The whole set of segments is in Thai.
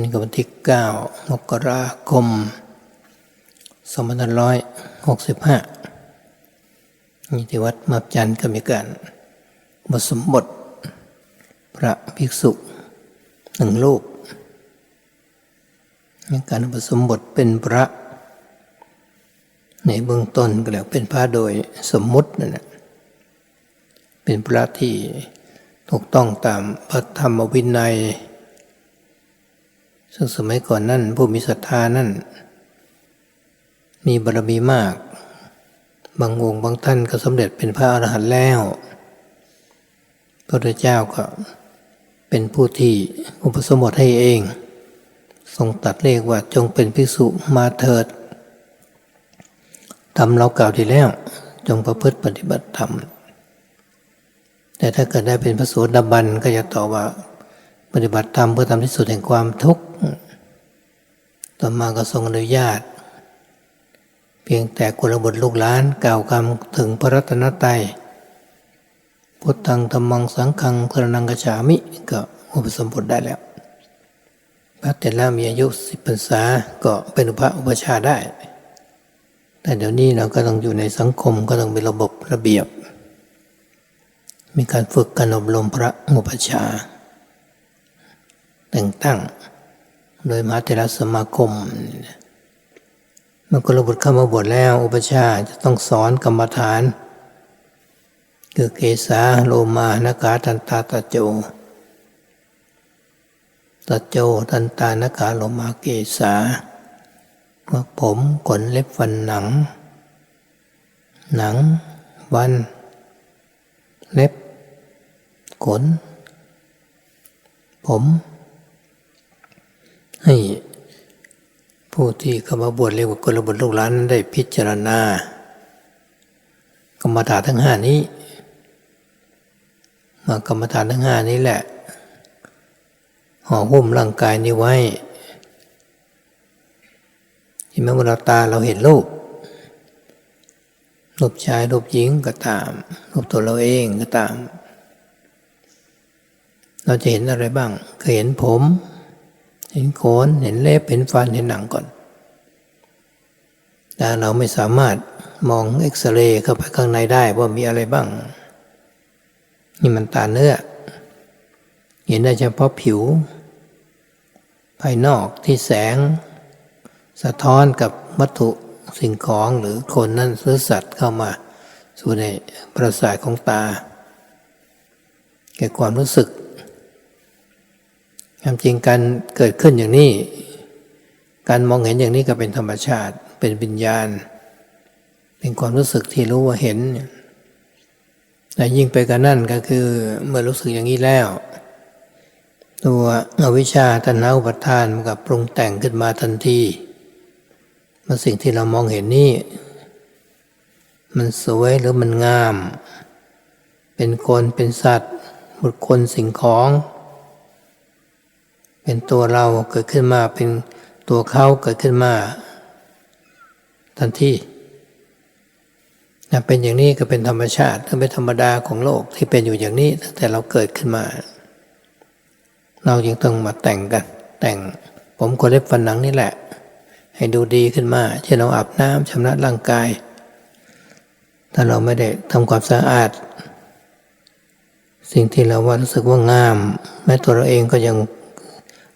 นี่ก็วันที่ 9 มกราคม2565นี่ที่วัดมาบจันทร์ก็มีการบทสมบท พระภิกษุหนึ่งรูปการอุปสมบทเป็นพระ ในเบื้องต้นก็เรียกเป็นพระโดยสมมุตินั่นแหละเป็นพระที่ถูกต้องตามพระธรรมวินัย ซึ่งสมัยก่อนนั่นผู้มีศรัทธานั่น มีบารมีมาก บางองค์บางท่านก็สำเร็จเป็นพระอรหันต์แล้ว พระพุทธเจ้าก็เป็นผู้ที่อุปสมบทให้เอง ทรงตัดเลขว่าจงเป็นภิกษุมาเถิดทำเรากล่าวดีแล้ว จงประพฤติปฏิบัติธรรมแต่ถ้าเกิดได้เป็นพระโสดาบันก็จะตอบว่าปฏิบัติธรรมเพื่อทำที่สุดแห่งความทุกข์ ต่อมาก็ทรงอนุญาต เพียงแต่กุลบุตรลูกหลานกล่าวคำถึงพระรัตนตรัยพุทธังธรรมังสังฆังพรนังกจฉามิก็อุปสมบทได้แล้ว พระเตระมีอายุสิบพรรษาก็เป็นอุปอุปชาได้ แต่เดี๋ยวนี้เราก็ต้องอยู่ในสังคมก็ต้องมีระบบระเบียบ มีการฝึกการอบรมพระอุปชาแต่งตั้ง โดยมหาเถรสมาคมเมื่อกุลบุตรเข้ามาบวชแล้ว อุปชาจะต้องสอนกรรมฐาน คือเกสาโลมานกาตันตาตะโจตะโจตันตานกาโลมาเกสาว่าผมขนเล็บฟันหนัง หนัง วัน เล็บ ขน ผม ให้ผู้ที่เข้ามาบวชเรียกว่ากลบุตรลูกหลานได้พิจารณากรรมฐานทั้งห้านี้มากรรมฐานทั้งห้านี้แหละห่อหุ้มร่างกายนี้ไว้ที่เมื่อเราตาเราเห็นรูปรูปชายรูปหญิงก็ตามรูปตัวเราเองก็ตาม เราจะเห็นอะไรบ้างเคยเห็นผม เห็นโคนเห็นเล็บเห็นฟันเห็นหนังก่อนแต่เราไม่สามารถมองเอ็กซเรย์เข้าไปข้างในได้ว่ามีอะไรบ้าง นี่มันตาเนื้อ เห็นได้เฉพาะผิว ภายนอกที่แสง สะท้อนกับวัตถุสิ่งของหรือคนนั่นหรือสัตว์เข้ามา สู่ในประสาทของตา แก่ความรู้สึก ความจริงการเกิดขึ้นอย่างนี้ การมองเห็นอย่างนี้ก็เป็นธรรมชาติ เป็นวิญญาณ เป็นความรู้สึกที่รู้ว่าเห็น แต่ยิ่งไปกันนั่นก็คือเมื่อรู้สึกอย่างนี้แล้ว ตัวอวิชชาตัณหาอุปทานมันกับปรุงแต่งขึ้นมาทันทีมาสิ่งที่เรามองเห็นนี่ มันสวยหรือมันงาม เป็นคนเป็นสัตว์บุคคลสิ่งของ เป็นตัวเราเกิดขึ้นมาเป็นตัวเขาเกิดขึ้นมา ทันทีเป็นอย่างนี้ก็เป็นธรรมชาติเป็นธรรมดาของโลกที่เป็นอยู่อย่างนี้ตั้งแต่เราเกิดขึ้นมา เรายังต้องมาแต่งกัน แต่งผมคนเล็บฟันหนังนี่แหละ ให้ดูดีขึ้นมา เช่นเราอาบน้ำชำระร่างกาย ถ้าเราไม่ได้ทำความสะอาด สิ่งที่เราว่ารู้สึกว่างาม แม้ตัวเราเองก็ยัง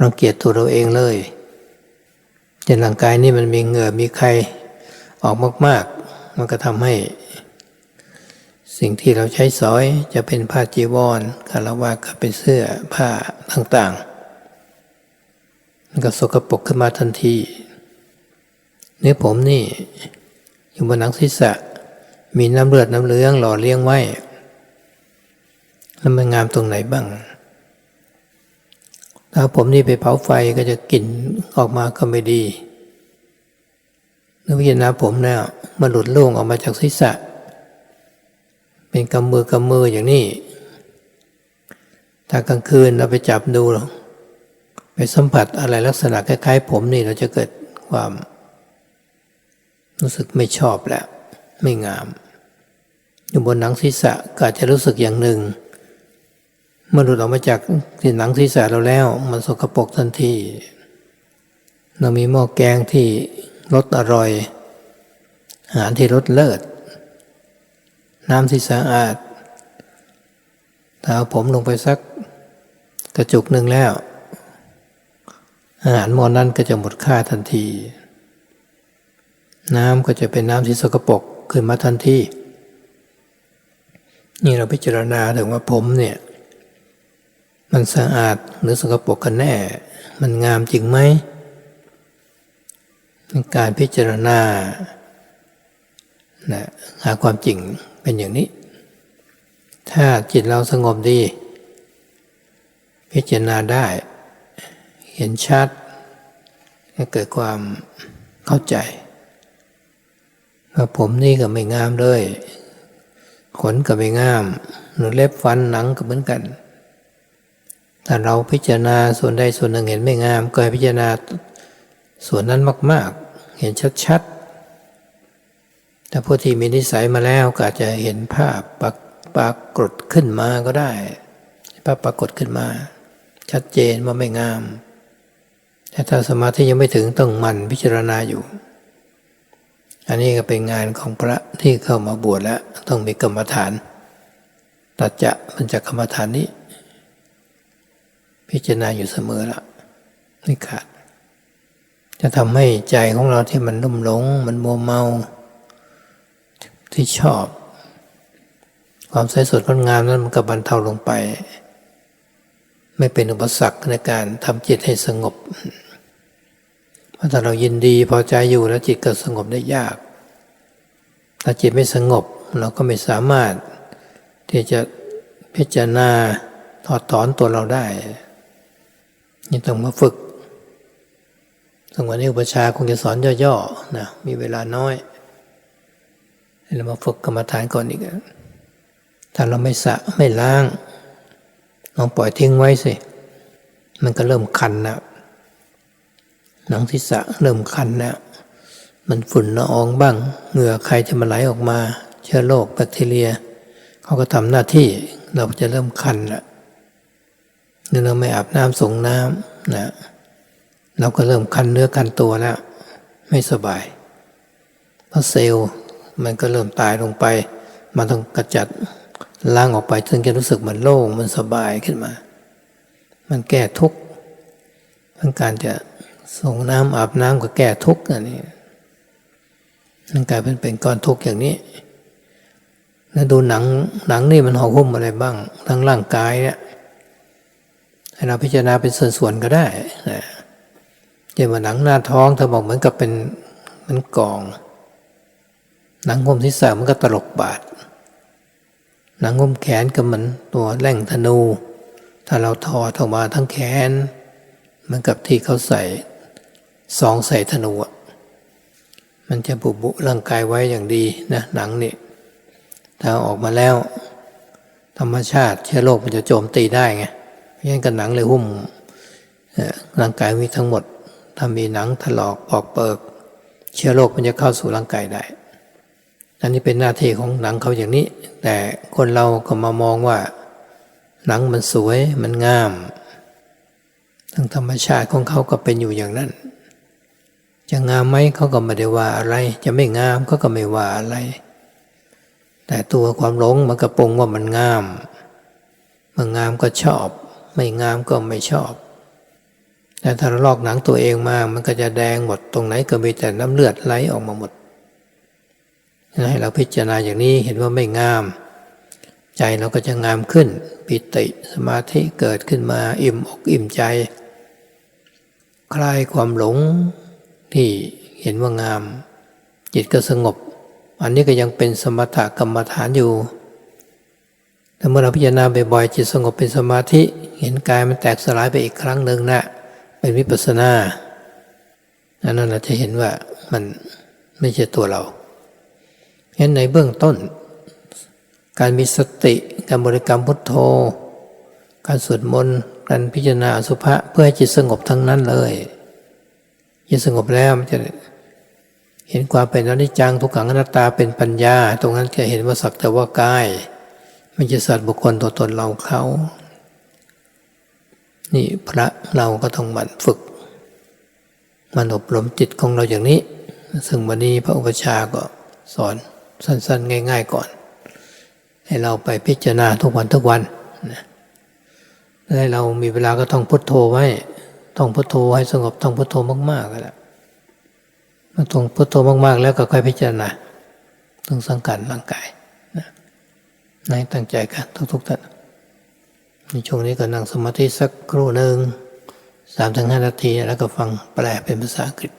รังเกียจตัวเราเองเลยเช่นร่างกายนี่มันมีเหงื่อมีไขออกมาก ๆ มันก็ทำให้ สิ่งที่เราใช้สอยจะเป็นผ้าจีวรคารวะก็เป็นเสื้อผ้าต่างๆ มันก็สกปรกขึ้นมาทันที เนื้อผมนี่ อยู่บนหนังศีรษะ มีน้ำเลือดน้ำเลืองหล่อเลี้ยงไว้ แล้วมันงามตรงไหนบ้าง ถ้าผมนี่ไปเผาไฟก็จะกลิ่นออกมาก็ไม่ดีนึกพิจารณาผมเนี่ยมันหลุดล่งออกมาจากศีรษะ เป็นกำมือกำมืออย่างนี้ ถ้ากลางคืนเราไปจับดู ไปสัมผัสอะไรลักษณะคล้ายๆ ผมนี่เราจะเกิดความ รู้สึกไม่ชอบแล้ว ไม่งาม อยู่บนหนังศีรษะก็จะรู้สึกอย่างหนึ่ง มื่อหลุดออกมาจากที่หนังศีรษะเราแล้ว มันสกปรกทันที เรามีหม้อแกงที่รสอร่อย อาหารที่รสเลิศ น้ำที่สะอาดถ้าเอาผมลงไปสักกระจุกหนึ่งแล้ว อาหารหม้อนั้นก็จะหมดค่าทันที น้ำก็จะเป็นน้ำที่สกปรกขึ้นมาทันทีนี่เราพิจารณาถึงว่าผมเนี่ย มันสะอาดหรือสกปรกกันแน่ มันงามจริงไหมการพิจารณานะหาความจริงเป็นอย่างนี้ ถ้าจิตเราสงบดี พิจารณาได้ เห็นชัดก็เกิดความเข้าใจว่าผมนี่ก็ไม่งามเลย ขนก็ไม่งาม หรือเล็บฟันหนังก็เหมือนกัน ถ้าเราพิจารณาส่วนใดส่วนหนึ่งเห็นไม่งาม ก็ให้พิจารณาส่วนนั้นมาก ๆ เห็นชัดๆ แต่ผู้ที่มีนิสัยมาแล้วก็อาจจะเห็นภาพปรากปรากฏขึ้นมาก็ได้ภาพปรากฏขึ้นมา ชัดเจนว่าไม่งาม แต่ถ้าสมาธิยังไม่ถึงต้องมันพิจารณาอยู่ อันนี้ก็เป็นงานของพระที่เข้ามาบวชแล้วต้องมีกรรมฐานตัดจะมันจะกรรมฐานนี้ พิจารณาอยู่เสมอละไม่ขาด จะทำให้ใจของเราที่มันลุ่มหลง มันมัวเมา ที่ชอบ ความใสสดงดงามนั้นมันก็บรรเทาลงไป ไม่เป็นอุปสรรคในการทำจิตให้สงบเพราะถ้าเรายินดีพอใจอยู่แล้วจิตก็สงบได้ยาก ถ้าจิตไม่สงบเราก็ไม่สามารถที่จะพิจารณาถอดถอนตัวเราได้ นี่ต้องมาฝึกสงวันนี้อุปชาคงจะสอนย่อๆนะมีเวลาน้อยเรามาฝึกกรรมฐานก่อนอีกถ้าเราไม่สะไม่ล้างลองปล่อยทิ้งไว้สิ มันก็เริ่มคันนะหนังศีรษะเริ่มคันนะมันฝุ่นละอองบ้าง เหงื่อใครจะมาไหลออกมา เชื้อโรคแบคทีเรีย เขาก็ทำหน้าที่เราจะเริ่มคันละ นี่เราไม่อาบน้ำส่งน้ำนะเราก็เริ่มคันเนื้อคันตัวแล้ว ไม่สบายเพราะเซลล์มันก็เริ่มตายลงไป มันต้องกระจัดล้างออกไปถึงจะรู้สึกมันโล่งมันสบายขึ้นมา มันแก้ทุกข์ทั้งการจะส่งน้ำอาบน้ำก็แก้ทุกข์อันนี้มันกลายเป็นเป็นก้อนทุกข์อย่างนี้แล้วดูหนังหนังนี่มันห่อหุ้มอะไรบ้าง ทั้งร่างกายเนี่ย ให้เราพิจารณาเป็นส่วนๆก็ได้นะเช่นว่าหนังหน้าท้องเธอบอกเหมือนกับเป็นมันกอง หนังหุ้มที่สามันก็ตลกบาดหนังหุ้มแขนก็เหมือนตัวแหล่งธนู ถ้าเราถอดออกมาทั้งแขนเหมือนกับที่เขาใส่ซองใส่ธนูอะมันจะบุบุร่างกายไว้อย่างดีนะหนังนี่ถ้าออกมาแล้ว ธรรมชาติเชื้อโรคมันจะโจมตีได้ไง เพราะฉะนั้นกับหนังเลยหุ้มร่างกายมีทั้งหมด ถ้ามีหนังถลอกปอกเปิก เชื้อโรคมันจะเข้าสู่ร่างกายได้อันนี้เป็นหน้าที่ของหนังเขาอย่างนี้ แต่คนเราก็มามองว่า หนังมันสวยมันงามทั้งธรรมชาติของเขาก็เป็นอยู่อย่างนั้น จะงามไหมเขาก็ไม่ได้ว่าอะไร จะไม่งามเขาก็ไม่ว่าอะไร แต่ตัวความหลงมันกระปรุงว่ามันงาม มันงามก็ชอบ ไม่งามก็ไม่ชอบ แต่ถ้าเราลอกหนังตัวเองมามันก็จะแดงหมดตรงไหนก็มีแต่น้ำเลือดไหลออกมาหมดให้เราพิจารณาอย่างนี้เห็นว่าไม่งาม ใจเราก็จะงามขึ้น ปิติสมาธิเกิดขึ้นมาอิ่มอกอิ่มใจ คลายความหลงที่เห็นว่างาม จิตก็สงบ อันนี้ก็ยังเป็นสมถกรรมฐานอยู่ แต่เมื่อเราพิจารณาบ่อยๆจิตสงบเป็นสมาธิ เห็นกายมันแตกสลายไปอีกครั้งหนึ่งนะเป็นวิปัสสนาอันนั้นเราจะเห็นว่ามันไม่ใช่ตัวเราเห็นในเบื้องต้น การมีสติการบริกรรมพุทโธ การสวดมนต์การพิจารณาสุภะเพื่อให้จิตสงบทั้งนั้นเลยจิตสงบแล้วมันจะเห็นความเป็นอนิจจังทุกขังอนัตตาเป็นปัญญา ตรงนั้นจะเห็นว่าสักแต่ว่ากาย ไม่ใช่สัตว์บุคคลตัวตนเราเขา นี่พระเราก็ต้องหมั่นฝึก มันอบรมจิตของเราอย่างนี้ ซึ่งวันนี้พระอุปชาก็สอนสั้นๆ ง่าย ๆ ก่อน ให้เราไปพิจารณาทุกวันทุกวันนะให้เรามีเวลาก็ต้องพุทโธไว้ ต้องพุทโธให้สงบต้องพุทโธมากๆก็แล้วมันต้องพุทโธมาก ๆ แล้วก็ค่อยพิจารณาต้องสังกัดร่างกายนะ ในตั้งใจกันทุกๆท่านในช่วงนี้ก็นั่งสมาธิสักครู่หนึ่งสามถึงห้านาที แล้วก็ฟังแปลเป็นภาษาอังกฤษ